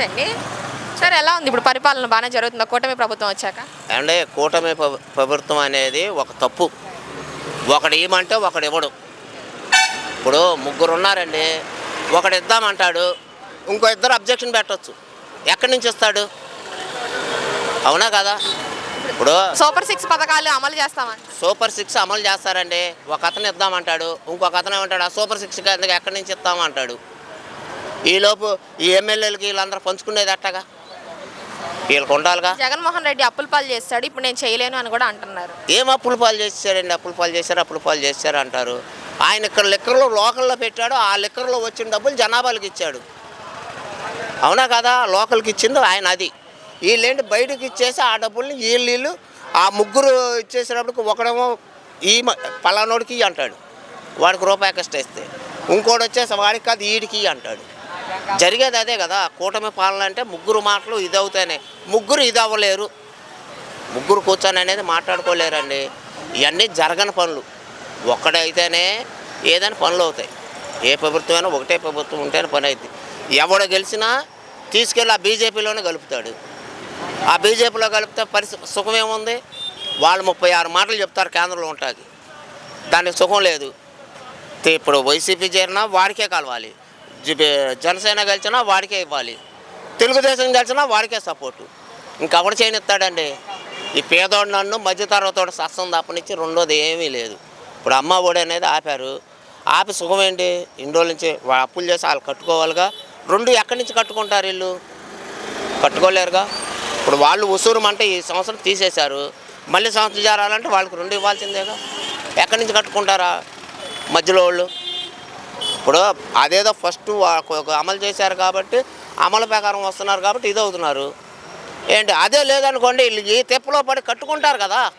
నమస్తే అండి. సార్ ఎలా ఉంది? ఇప్పుడు పరిపాలన బాగానే జరుగుతుందా? కూటమి ప్రభుత్వం వచ్చాక? అంటే కూటమి ప్ర- ప్రభుత్వం అనేది ఒక తప్పు. ఒకడు ఇవ్వమంటే ఒకడు ఇవ్వడు. ఇప్పుడు ముగ్గురు ఉన్నారండి. ఒకడు ఇద్దామంటాడు. ఇంకో ఇద్దరు అబ్జెక్షన్ పెట్టొచ్చు. ఎక్కడి నుంచి ఇస్తాడు? అవునా కదా? ఇప్పుడు సూపర్ సిక్స్ పథకాలు అమలు చేస్తామంట సూపర్ సిక్స్ అమలు చేస్తారండి. ఒక అతను ఇద్దామంటాడు. ఇంకొక అతను ఏమంటాడు? ఆ సూపర్ సిక్స్ ఎక్కడి నుంచి ఇస్తామంటాడు? ఈలోపు ఈ ఎమ్మెల్యేలకి వీళ్ళందరూ పంచుకునేది అట్టగా? వీళ్ళకి ఉండాలిగా? జగన్మోహన్ రెడ్డి అప్పుల పాలు చేస్తాడు ఇప్పుడు నేను చేయలేను అని కూడా అంటున్నారు. ఏం అప్పుల పాలు చేశారండి అప్పుల పాలు చేశారు అప్పుల పాలు చేశారు అంటారు. ఆయన ఇక్కడ లిక్కర్లో లోకల్లో పెట్టాడు ఆ లిక్కర్లో వచ్చిన డబ్బులు జనాభాలకు ఇచ్చాడు. అవునా కదా? లోకల్కి ఇచ్చింది ఆయన అది. వీళ్ళేంటి బయటకు ఇచ్చేసి ఆ డబ్బుల్ని వీళ్ళు వీళ్ళు ఆ ముగ్గురు ఇచ్చేసేటప్పటికి ఒకడేమో ఈ పలానోడికి అంటాడు. వాడికి రూపాయి కష్ట ఇస్తే. ఇంకోటి వచ్చేసి వాడికి కాదు ఇయ్యి అంటాడు. జరిగేది అదే కదా కూటమి పాలన అంటే ముగ్గురు మాటలు ఇది అవుతానే ముగ్గురు ఇది అవ్వలేరు ముగ్గురు కూర్చొని అనేది మాట్లాడుకోలేరండి. ఇవన్నీ జరగని పనులు. ఒక్కడైతేనే ఏదైనా పనులు అవుతాయి. ఏ ప్రభుత్వమైనా ఒకటే ప్రభుత్వం ఉంటేనే పని అవుతుంది ఎవడ గెలిచినా తీసుకెళ్ళి ఆ బీజేపీలోనే కలుపుతాడు. ఆ బీజేపీలో కలిపితే పరిస్థితి సుఖం ఏముంది? వాళ్ళు ముప్పై ఆరు మాటలు చెప్తారు కేంద్రంలో ఉంటుంది. దానికి సుఖం లేదు. ఇప్పుడు వైసీపీ చేరినా వాడికే కలవాలి. జనసేన గెలిచినా వాడికే ఇవ్వాలి. తెలుగుదేశం గెలిచినా వాడికే సపోర్టు. ఇంకెవడు చేయనిస్తాడండి? ఈ పేదోడు నన్ను మధ్యతరగతోడు సస్సం తప్పనిచ్చి రెండోది ఏమీ లేదు. ఇప్పుడు అమ్మ ఒడి అనేది ఆపారు. ఆపి సుఖం ఏంటి? ఇన్ని రోజుల నుంచి అప్పులు చేసి వాళ్ళు కట్టుకోవాలిగా. రెండు ఎక్కడి నుంచి కట్టుకుంటారు వీళ్ళు? కట్టుకోలేరుగా? ఇప్పుడు వాళ్ళు ఉసూరు అంటే ఈ సంవత్సరం తీసేశారు. మళ్ళీ సంవత్సరం చేరాలంటే వాళ్ళకి రెండు ఇవ్వాల్సిందేగా? ఎక్కడి నుంచి కట్టుకుంటారా? మధ్యలో వాళ్ళు? ఇప్పుడు అదేదో ఫస్ట్ అమలు చేశారు కాబట్టి అమలు ప్రకారం వస్తున్నారు కాబట్టి ఇది అవుతున్నారు. ఏంటి? అదే లేదనుకోండి వీళ్ళు ఈ తెప్పలో పడి కట్టుకుంటారు కదా.